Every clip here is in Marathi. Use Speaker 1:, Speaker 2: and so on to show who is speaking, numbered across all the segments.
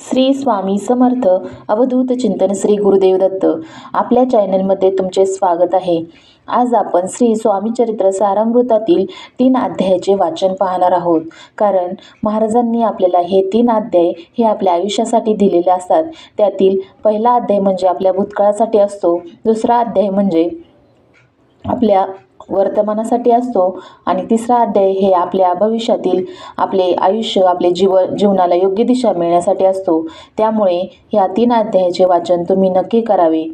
Speaker 1: श्री स्वामी समर्थ. अवधूत चिंतन श्री गुरुदेव दत्त. आपल्या चॅनलमध्ये तुमचे स्वागत आहे. आज आपण श्री स्वामी चरित्र सारामृतातील तीन अध्यायाचे वाचन पाहणार आहोत. कारण महाराजांनी आपल्याला हे तीन अध्याय हे आपल्या आयुष्यासाठी दिलेले असतात. त्यातील पहिला अध्याय म्हणजे आपल्या भूतकाळासाठी असतो. दुसरा अध्याय म्हणजे आपल्या वर्तमानासाठी असतो. आणि तिसरा अध्याय हे आपल्या भविष्यातील आपले आयुष्य आपले जीव जीवनाला योग्य दिशा मिळण्यासाठी असतो. त्यामुळे ह्या तीन अध्यायाचे वाचन तुम्ही नक्की करावे.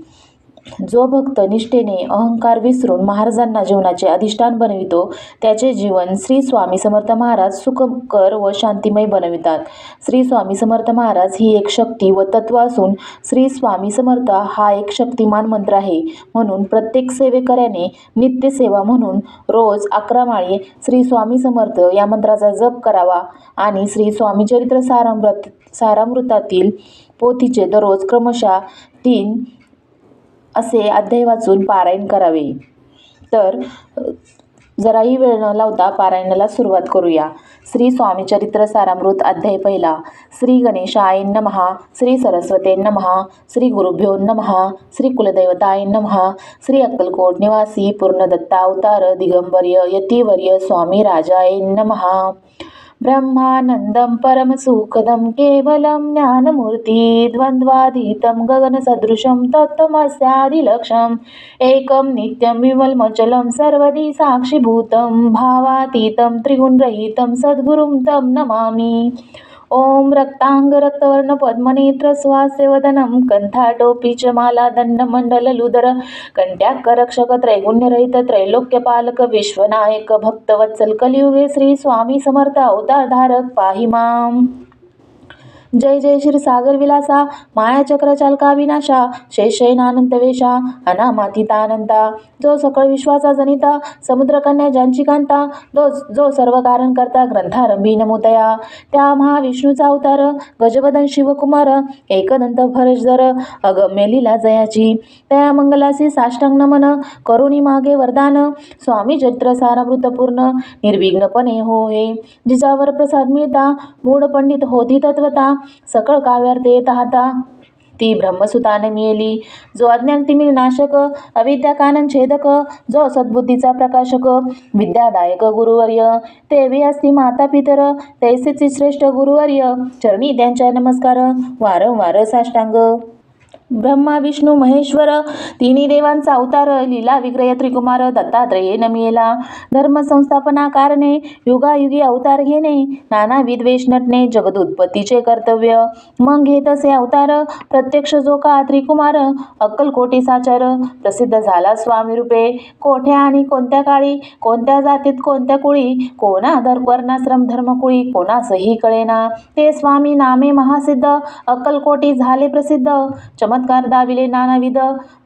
Speaker 1: जो भक्त निष्ठेने अहंकार विसरून महाराजांना जीवनाचे अधिष्ठान बनवितो त्याचे जीवन श्री स्वामी समर्थ महाराज सुखकर व शांतिमय बनवितात. श्री स्वामी समर्थ महाराज ही एक शक्ती व तत्व असून श्री स्वामी समर्थ हा एक शक्तिमान मंत्र आहे. म्हणून प्रत्येक सेवेकऱ्याने नित्यसेवा म्हणून रोज अकरा माळी श्री स्वामी समर्थ या मंत्राचा जप करावा आणि श्री स्वामी चरित्र सारामृत सारामृतातील पोथीचे दररोज क्रमशः तीन असे अध्याय वाचून पारायण करावे. तर जराही वेळ न लावता पारायणाला सुरुवात करूया. श्री स्वामी चरित्र सारामृत अध्याय पहिला. श्री गणेशाय नमहा श्री सरस्वते नमहा श्री गुरुभ्यो नमहा श्री कुलदैवताय नमहा श्री अक्कलकोट निवासी पूर्णदत्ता अवतार दिगंबर्य यतिवर्य स्वामी राजाय नमहा ब्रह्मानन्दं परमसुखदं केवलं ज्ञानमूर्ति द्वन्द्वातीतं गगनसदृशं तत्त्वमस्यादिलक्ष्यम् एकं नित्यं विमलमचलं सर्वदि साक्षिभूतं भावातीतं त्रिगुणरहितं सद्गुरुं तं नमामि। ॐ रक्ताङ्गरक्तवर्ण पद्मनेत्र स्वास्यवदनं कण्ठाटोपी चमाला माला दण्डमण्डललुदर कण्ट्याकरक्षक त्रैगुण्यरहित त्रैलोक्यपालक विश्वनायक भक्तवत्सल कलियुगे श्री स्वामी समर्थ अवतारधारक पाहिमाम जय जय श्री सागर विलासा मायाचक्र चालका विनाशा शेषैनानंत वेशा अनामातीतानंता जो सकळ विश्वाचा जनिता समुद्रकन्या ज्यांची कांता जो जो सर्व कारण करता ग्रंथारंभी नमोदया. त्या महाविष्णूचा अवतार गजवदन शिवकुमार एकदंत भरजर अगम्य लीला जयाची. त्या मंगलासी साष्टांग नमन करुणी मागे वरदान स्वामी चरित्र सारामृतपूर्ण निर्विघ्नपणे हो हे जिजावर प्रसाद मिळता मूढ पंडित होती तत्वता सकळ काव्यार्थ येत हाता ती ब्रह्मसुताने मिळेली. जो अज्ञान तिमिर नाशक अविद्या कानन छेदक जो सद्बुद्धीचा प्रकाशक विद्यादायक गुरुवर्य तेवी असती माता पितर तैसेचे श्रेष्ठ गुरुवर्य चरणी त्यांच्या नमस्कार वारंवार साष्टांग. ब्रह्मा विष्णू महेश्वर तिन्ही देवांचा अवतार लीला विग्रय त्रिकुमार दत्तात्रेयेन नमियेला धर्म संस्थापना कारणे युगायुगी अवतार घेणे नानाविध वेश नटणे जगदुत्पत्तीचे कर्तव्य. मग घेत असे अवतार प्रत्यक्ष जो का त्रिकुमार अक्कलकोटी साचार प्रसिद्ध झाला स्वामी रूपे कोठ्या आणि कोणत्या काळी कोणत्या जातीत कोणत्या कुळी कोणा धर वर्णाश्रम धर्मकुळी कोणासही कळेना. ते स्वामी नामे महासिद्ध अक्कलकोटी झाले प्रसिद्ध. चमत्कार दाविले नानाविध.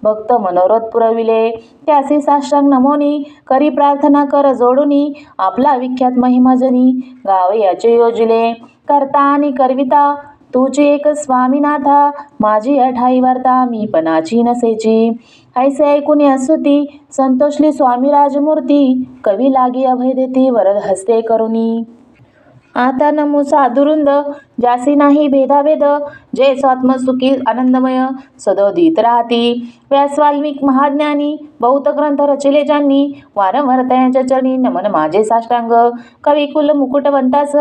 Speaker 1: भक्त मनोरथ पुरविले. त्याचे साष्टांग नमोनी. करी प्रार्थना कर जोडुनी. आपला विख्यात महिमाजनी गाव याचे योजिले. करता आणि करविता तुझी एक स्वामीनाथा. माझी अठाई वार्ता मी पणाची नसेची. ऐसे ऐकून असुती संतोषली स्वामी राजमूर्ती. कवी लागी अभय देती वरद हस्ते करुणी आता नमो साधुरुंद जासी नाही भेदाभेद जे स्वात्मसुखी आनंदमय सदोदित राहती व्यास वाल्मिक महाज्ञानी बौद्ध ग्रंथ रचिले ज्यांनी वारंवार त्यांच्या चरणी नमन माझे साष्टांग कवी कुल मुकुटवंतास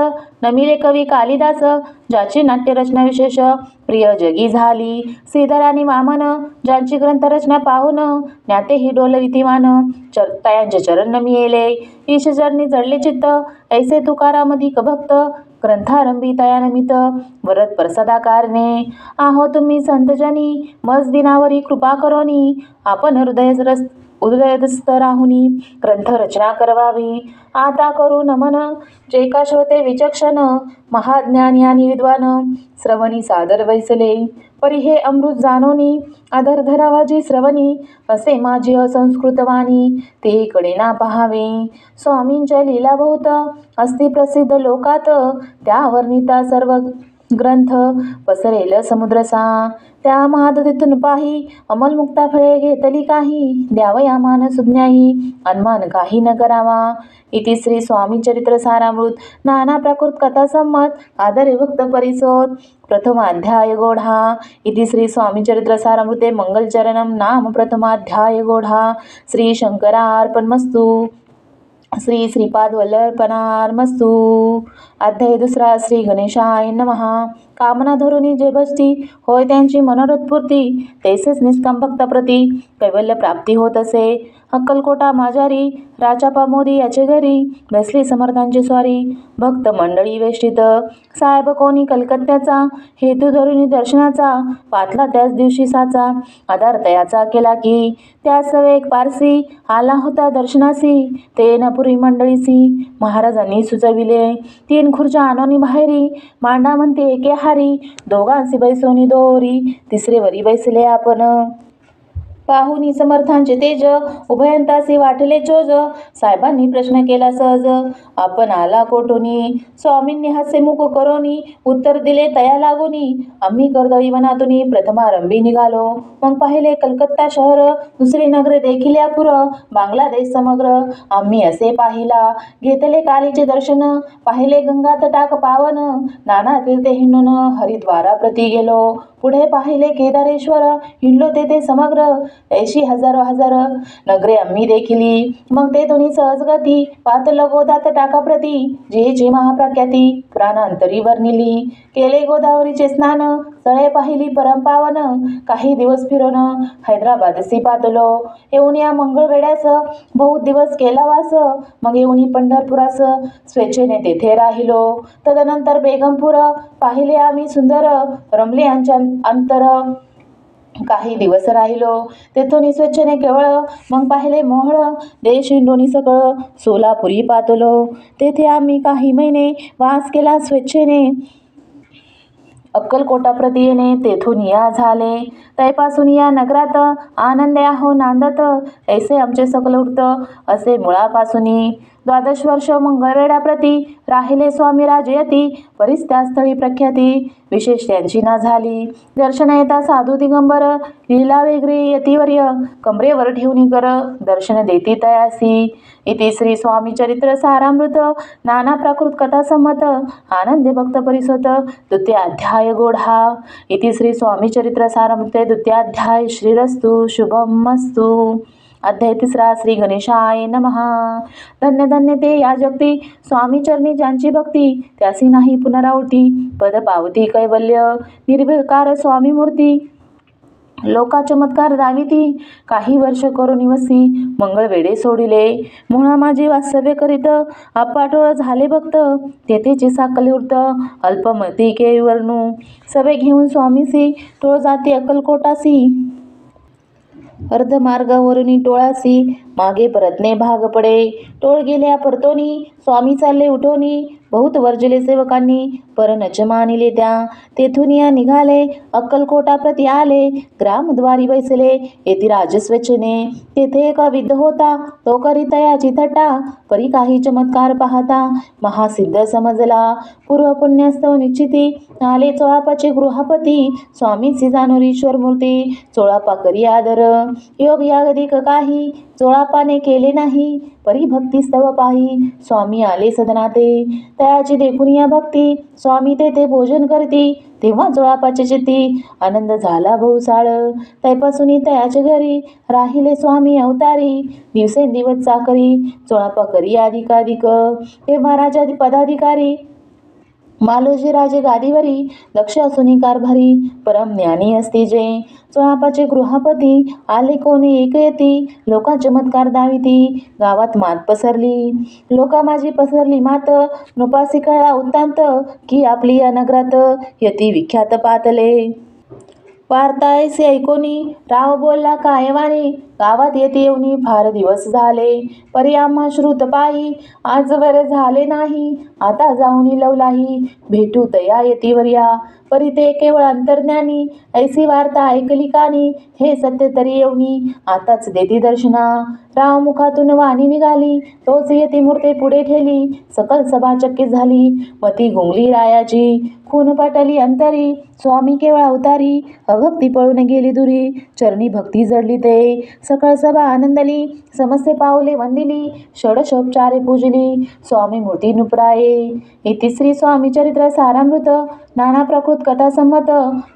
Speaker 1: नमिले कवी कालिदास ज्याची नाट्यरचना विशेष प्रिय जगी झाली श्रीधर आणि वामन ज्यांची ग्रंथरचना पाहून ज्ञाते ही डोलवितिमान चर तयांचे चरण मिळेले ईशचरणी जडले चित्त ऐसे तुकारामधिक भक्त ग्रंथारंभी तयानमित वरद प्रसादाकारणे आहो तुम्ही संतजनी मज दिनावरी कृपा करोनी आपण हृदय रस राहुनी ग्रंथ रचना करवावी. आता करू नमन. जे का श्रोते विचक्षण महाज्ञानी आणि विद्वान श्रवणी सादर वैसले. परी हे अमृत जानोनी आदर धरावाजी श्रवणी असे माझी असंस्कृतवाणी ते कडे ना पहावे. स्वामींच्या लीला बहुत अस्ति प्रसिद्ध लोकात त्या वर्णिता सर्व ग्रंथ पसरेल समुद्रसा त्या महादतीतून पाही अमलमुक्ता फळे घेतली काही. द्यावया मान सुज्ञाही अनमान काही न करावा. इति श्री स्वामी चरित्र सारामृत नाना प्राकृत कथा संमत आदरे भक्त परिसोत. प्रथमाध्याय गोढा. इति श्री स्वामी चरित्र सारामृते मंगलचरणम नाम प्रथमाध्याय गोढा. श्री शंकरार्पणमस्तु. श्री श्रीपाद वल्लभ वल्लभपणार्मस्तु अध्याय दुसरा श्री गणेशाय नमहा कामना धरुनी जे भजती होय त्यांची मनोरथपूर्ती तैसेच निष्काम भक्ताप्रती कैवल्य प्राप्ती होत असे. अक्कलकोटा माझारी राजापा मोदी याचे घरी बसली समर्थांची स्वारी. भक्त मंडळी वेष्टित साहेब कोणी कलकत्त्याचा हेतू धरुनी दर्शनाचा पाथला त्याच दिवशी साचा आधार तयाचा केला की त्यास एक पारसी आला होता दर्शनासी ते नपुरी मंडळीसी. महाराजांनी सुचविले तीन खुर्च्या आणोनी बाहेरी मांडा म्हणते एके हारी दोघांसी बैसोनी दोरी तिसरे वरी बैसले आपण. पाहुनी समर्थांचे तेज. उभयंतासी वाटले चोज साहेबांनी प्रश्न केला सहज. आपण आला कोठोनी? स्वामींनी हास्य मुख करोनी. उत्तर दिले तया लागोनी. आम्ही कर्दळी वनातुनी प्रथमारंभी निघालो. मग पाहिले कलकत्ता शहर. दुसरे नगरे देखील यापुर बांगलादेश समग्र. आम्ही असे पाहिला. घेतले कालीचे दर्शन. पाहिले गंगा तटाक पावन. नाना तीर्थ हिंडून हरिद्वारा प्रती गेलो. पुढे पाहिले केदारेश्वर हिंडलो तेथे समग्र ऐशी हजारो हजार नगरे आम्ही देखिली. मग ते दोन्ही सहजगती पातल गोदात टाकाप्रती जे जे महाप्रख्याती प्राणांतरी वर्णिली. केले गोदावरीचे स्नान तळे पाहिली परमपावन काही दिवस फिरून हैदराबादसी पातलो. येऊन या मंगळवेड्यास बहुत दिवस केला वास मग येऊन पंढरपुरास स्वेच्छेने तेथे राहिलो. तदनंतर बेगमपूर पाहिले आम्ही सुंदर रमले यांच्या अंतर काही दिवस राहिलो. तेथून स्वेच्छेने केवळ मग पाहिले मोहळ. देश इंडोनी सगळं सोलापुरी पातलो. तेथे आम्ही काही महिने वास केला स्वेच्छेने. अक्कलकोटाप्रती येणे तेथून या झाले. तैपासून या नगरात आनंदे आहो नांदत. ऐसे आमचे सकल उरत असे मुळापासूनी द्वादश वर्ष मंगळवेड्याप्रती राहिले स्वामी राजयती बरीच त्या स्थळी प्रख्याती विशेष त्यांची ना झाली दर्शन येता साधू दिगंबर लिला वेगळी यतिवर्य कमरेवर ठेवणी कर दर्शन देती तयासी इति श्री स्वामी चरित्र सारामृत नाना प्राकृत कथा संमत आनंदे भक्त परिसत द्वितीयाध्याय गोढा इति श्री स्वामी चरित्र सारामृते द्वितीयाध्याय श्रीरस्तु शुभमस्तु अध्याय तिसरा श्री गणेशाय नमहा धन्य धन्य ते या जगती. स्वामी चरणी ज्यांची भक्ती त्यासी नाही पुनरावृत्ती. पद पावती कैवल्य निर्भकार स्वामी मूर्ती. लोका चमत्कार दाविती. काही वर्ष करून निवसी मंगळवेडे सोडिले. म्हणा माझी वास्तव्य करीत अपाटोळ झाले भक्त. तेथेचे साकले उरत अल्पमती के वर्णू सभे घेऊन स्वामीसी टोळ जाती अक्कलकोटासी. अर्धमार्गावरून टोळासी मागे परतणे भाग पडे. टोळ गेल्या परतोनी स्वामी चालले उठोनी. बहुत वर्जले सेवकांनी परनच मानिले त्या तेथून या निघाले अक्कलकोटा प्रती आले. ग्रामद्वारी बैसले येथे राजस्वेच्छेने. तेथे एका विद्ध होता तो करीता तयाची थट्टा. परी काही चमत्कार पाहता महासिद्ध समजला. पूर्व पुण्यस्तव निश्चिती आले चोळापाचे गृहपती स्वामीची जाणोरीश्वर मूर्ती चोळापा करी आदर. योग यागदिक काही चोळापाने केले नाही. परी भक्ती स्तव पाही स्वामी आले सदनाते. तयाची देखून या भक्ती स्वामी तेथे भोजन करती तेव्हा जोळापाचे चित्ती. आनंद झाला बहुसाळ तैपासून तयाच्या घरी राहिले स्वामी अवतारी. दिवसेंदिवस चाकरी चोळापा करी अधिकाधिक तेव्हा राजा पदाधिकारी मालोजी राजे गादीवरी दक्ष असुनी कारभारी परम ज्ञानी असती जे. चोळापाचे गृहपती आले कोणी एक येती लोका चमत्कार दाविती गावात मात पसरली. लोका माझी पसरली मात नुपासी कळा उत्तांत की आपली या नगरात यती विख्यात पातले. वार्ता ऐसे ऐकोनी राव बोलला कायवाने गावात येते येऊनी फार दिवस झाले. परी आम्हा श्रुत पायी आजवर झाले नाही. आता जाऊनी लवलाही भेटू तया येतीवर्या परी ते केवळ अंतर्ज्ञानी. ऐसी वार्ता ऐकली कानी. हे सत्य तरी येऊनी. आताच देती दर्शना. राव मुखातून वाणी निघाली. तोच येती मूर्ते पुढे ठेली. सकल सभा चक्की झाली. मती गुंगली रायाची. खून पाटली अंतरी स्वामी केवळ अवतारी अभक्ती पळून गेली दुरी चरणी भक्ती जडली ते. सकळ सभा आनंदली समस्ते पावले वंदिली षडशोपचारे पूजली स्वामी मूर्ती नुपराये. इति श्री स्वामी चरित्र सारामृत नाना प्रकृत कथासंमत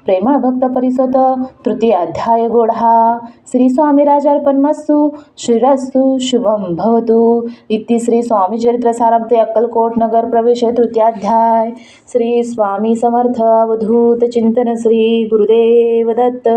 Speaker 1: प्रेमळ भक्त परिसोत तृतीय अध्याय गोढा श्री स्वामी राजार्पणमस्तु श्रीरस्तु शुभम भवतु. इति श्री स्वामी चरित्र सारामृते अक्कलकोट नगर प्रवेश तृतीयाध्याय. श्री स्वामी समर्थ अवधूत चिंतन श्री गुरुदेव दत्त.